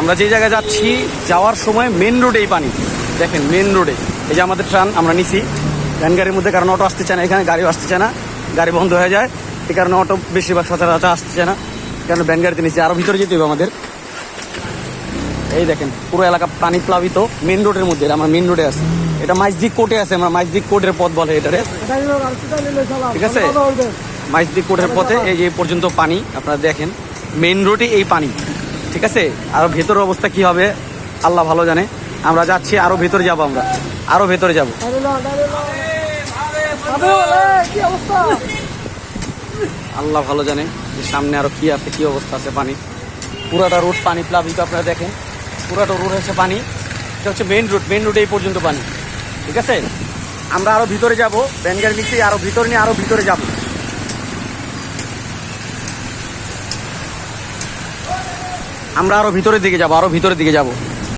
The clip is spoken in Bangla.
আমরা যে জায়গায় যাচ্ছি, যাওয়ার সময় মেন রোডেই পানি। দেখেন মেন রোডে এই যে আমাদের ট্রান, আমরা নিছি। ভ্যান গাড়ির মধ্যে কারণ অটো আসতে চায় না। এখানে গাড়িও আসতে চায় না। গাড়ি বন্ধ হয়ে যায়। এ কারণে অটো বেশিরভাগ সচরাচর আসতে চায় না। কারণে ভ্যান গাড়িতে নিচ্ছি আরও ভিতরে যেতে হবে আমাদের। এই দেখেন, পুরো এলাকা পানি প্লাবিত। মেন রোডের মধ্যে, আমরা মেন রোডে আছি। এটা মাইজদিক কোর্টে আছে, আমরা মাইজদিক কোর্টের পথ বলে এটারে। ঠিক আছে? মাইজদিক কোর্টের পথে এই যে পর্যন্ত পানি। আপনারা দেখেন মেন রোডে এই পানি। ঠিক আছে? আর ভেতরের অবস্থা কি হবে? আল্লাহ ভালো জানে। আমরা যাচ্ছি, আরও ভেতরে যাব আমরা। আরও ভেতরে যাব। আল্লাহ ভালো জানে যে সামনে আরও কি আছে, কি অবস্থা আছে পানি। পুরাটা রোড পানি প্লাবিত, আপনারা দেখেন। পুরাটা রোড হচ্ছে পানি। এটা হচ্ছে মেন রোড মেন রোডে এই পর্যন্ত পানি। ঠিক আছে? আমরা আরও ভিতরে যাব ব্যানগার নিচে আরও ভিতরে নিয়ে আরও ভিতরে যাব। আমরা আরও ভিতরের দিকে যাব আরও ভিতরের দিকে যাব।